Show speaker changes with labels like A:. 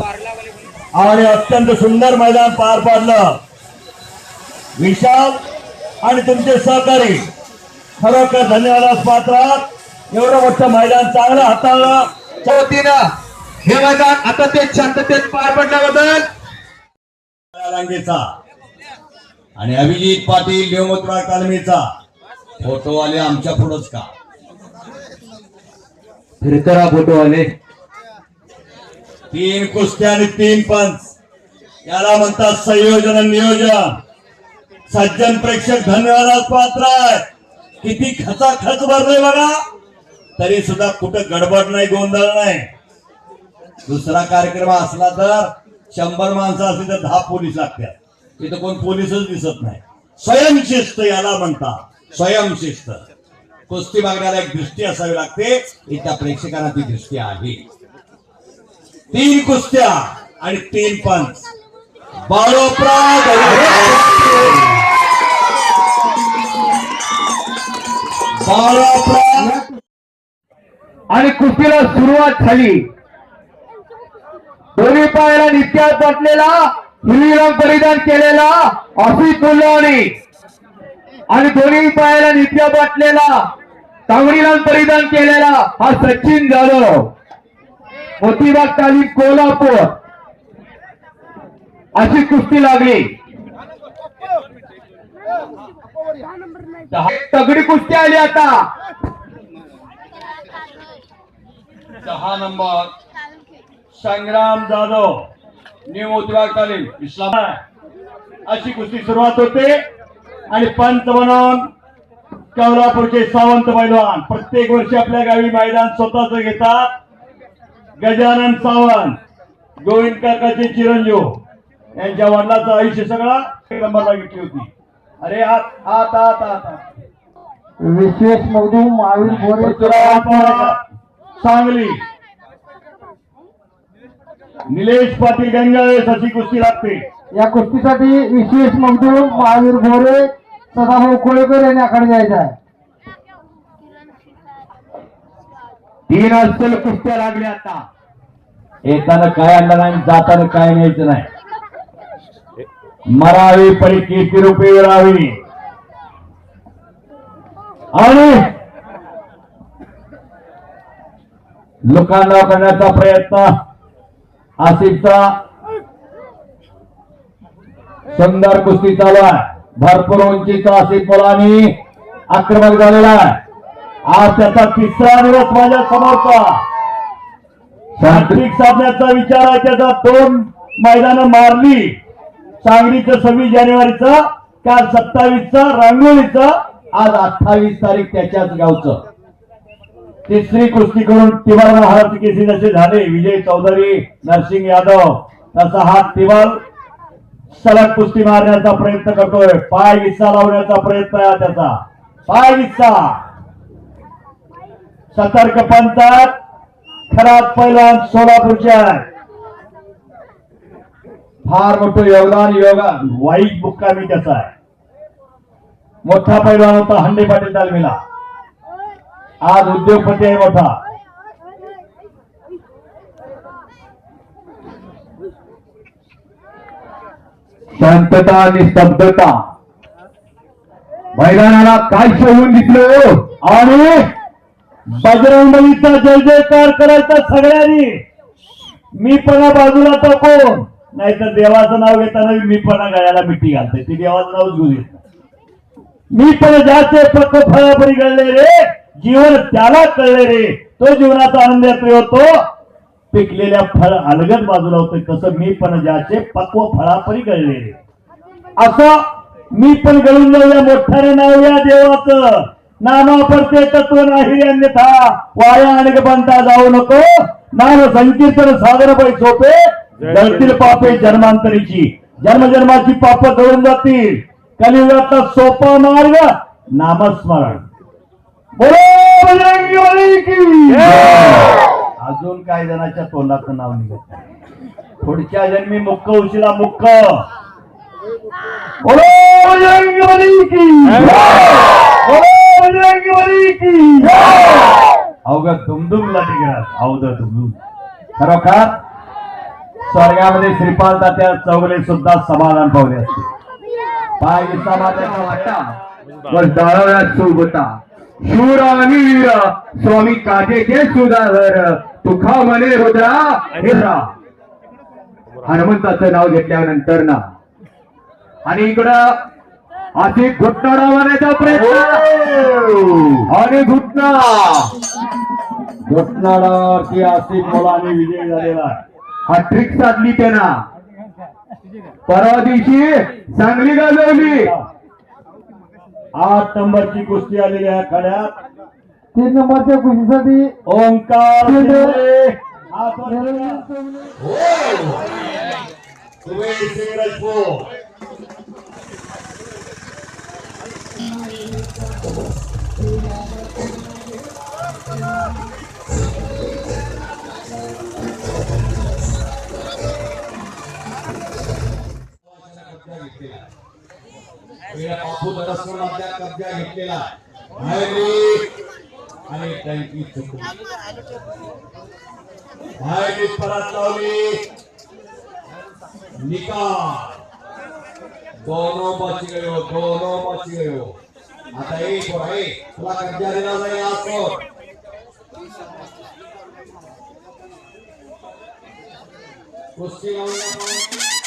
A: आणि अत्यंत सुंदर मैदान पार पाडलं. विशाल आणि तुमचे सहकारी खरोखर धन्यवाद पात्र. एवढं मोठं मैदान चांगलं हाताळलं.
B: वतीनं हे मैदान आता ते शांततेत पार पडल्याबद्दल
A: रांगेचा आणि अभिजित पाटील देवमोत्रा अकादमीचा फोटो आले आमच्या पुढंच का?
B: फिरकरा फोटो आले
A: तीन कुस्त्या आणि तीन पंच. याला म्हणतात संयोजन आणि नियोजन. सज्जन प्रेक्षक धन्यवादास पात्र आहे किती खचा खच भरले बघा. तरी सुद्धा कुठं गडबड नाही गोंधळ नाही. दुसरा कार्यक्रम असला तर शंभर माणसं असली तर दहा पोलीस लागतात. इथं कोण पोलीसच दिसत नाही. स्वयंशिस्त याला म्हणतात. स्वयंशिस्त. कुस्ती बघण्याला एक दृष्टी असावी लागते. इथल्या प्रेक्षकांना ती दृष्टी आहे. तीन कुस्त्या आणि तीन पंच. बाळोप्रा
B: आणि कुस्तीला सुरुवात झाली. दोन्ही पायाला नित्यात बसलेला हिरवी रंग परिधान केलेला ऑफिस कुलवाणी आणि दोन्ही पायाला नित्या बसलेला तांबडी रंग परिधान केलेला हा सचिन जाधव. मोतीबाग तालीम कोल्हापूर. अशी कुस्ती लागली. दहा- तगडी कुस्ती आली आता.
A: दहा नंबर. संग्राम जाधव. न्यू मोतीबाग तालीम इस्लाम अशी कुस्ती सुरुवात होते. आणि पंच म्हणून कोल्हापूरचे सावंत पैलवान. प्रत्येक वर्षी आपल्या गावी मैदान स्वतःच घेतात. गजानन सावंत गोविंद काकाचे चिरंजीव यांच्या वडिलाचं आयुष्य सगळा नंबरला घेतली होती. अरे आत आत आत आत आत.
B: विशेष मधू महावीर गोरे
A: सांगली. निलेश पाटील गंगावेस अशी कुस्ती लागते.
B: या कुस्तीसाठी विशेष मजदूर महावीर भोरे सदाभाऊ कोळेकर यांनी आकडे द्यायचा आहे. तीन अस्सल कुस्त्या लागल्या आता.
A: येताना काय आणलं नाही जाताना काय न्यायचं नाही. मरावी परी किती रुपये राहावी आणि लोकांना करण्याचा प्रयत्न आसिफचा सुंदर कुस्ती चालू आहे. भरपूर उंचीचा आसिफ मुलांनी आक्रमक झालेला आहे. आज त्याचा तिसरा दिवस माझ्या समोरचा. शांतिक साधण्याचा विचार आहे त्याचा दोन मैदानं मारली. सांगलीचं सव्वीस जानेवारीचं काल सत्तावीसचं रांगोळीचं आज अठ्ठावीस तारीख त्याच्याच गावचं. तिसरी कुस्ती करून तिवार महाराज केसी जसे झाले. विजय चौधरी नरसिंग यादव तसा हा तिवाल सलग कुस्ती मारण्याचा प्रयत्न करतोय. पाय विस्सा लावण्याचा प्रयत्न आहे त्याचा. पाय विस्सा. सतर्क पंचायत खराब पैलवान सोलापूरचे आहे. फार मोठं योगदान योगा वाईट मुक्कामी त्याचा आहे. मोठा पैलवान होता हंडे पाटील तालमीला. आज उद्योगपती आहे मोठा.
B: शांतता आणि स्तब्धता. मैदानाला काय शोभून दिसलं हो?
A: आणि बजरंगबलीचा जय जयकार करायचा सगळ्यांनी. मी पणा बाजूला तर कोण नाहीतर देवाचं नाव घेताना मी पणा गळ्याला मिठी घालते. ते देवाचं नावच घेऊ देत मी पण ज्याचे पक्क फळापरी गळले रे जीवन त्याला कळले रे. तो जीवनाचा आनंद यात्री होतो. पिकलेल्या फळ अलगद बाजूला होते. कसं मी पण ज्याचे पक्व फळापरी गळले रे. असं मी पण गळून जाऊया मोठ्याने नाव या देवाचं. नाम परते तत्व नाही अन्यथा वाया आणि बनता जाऊ नको. नाम संकीर्तन साधन पै सोपे जळतील पापे जन्मांतरीची. जन्मजन्माची पाप जळून जातील. कलियुगाचा सोपा मार्ग नामस्मरण. अजून काही जणांच्या तोंडाचं नाव निघत. पुढच्या जन्मी मुक्क उशिरा मुक्क. बली की. बोलो बजरंगी बली की अवघ दुमदुम लाटी गेला दुमदुम खरोखर? स्वर्गामध्ये श्रीपाल तात्या चौगले सुद्धा समाधान पावले असते. पाय समाधान
B: वाटा व जाळव्यात सोबता शूर आणि वीर स्वामी काजेचे सुधाकर तुखा मने रुद्रा हिरा हनुमंताचं नाव घेतल्यानंतर ना. आणि इकडं अशी घुटणारा डावण्याचा प्रयत्न आणि घुटणा
A: घटनाळावरती आसिफ मुलाने विजय झालेला
B: हा ट्रिक साधली त्यांना. परवा दिवशी चांगली गाजवली.
A: आठ नंबरची कुस्ती आलेली आहे खड्यात.
C: तीन नंबरच्या कुशीसाठी
A: ओंकार राजपूत.
D: कब्जा घेतलेला आणि टँकी चुकली
A: बाहेर परत लावली
D: निकाल दोनों बच गए हो दोनों बच गए हो आता एक हो एक तुला कब्जा दिला नाही आज कोण कुस्ती लावून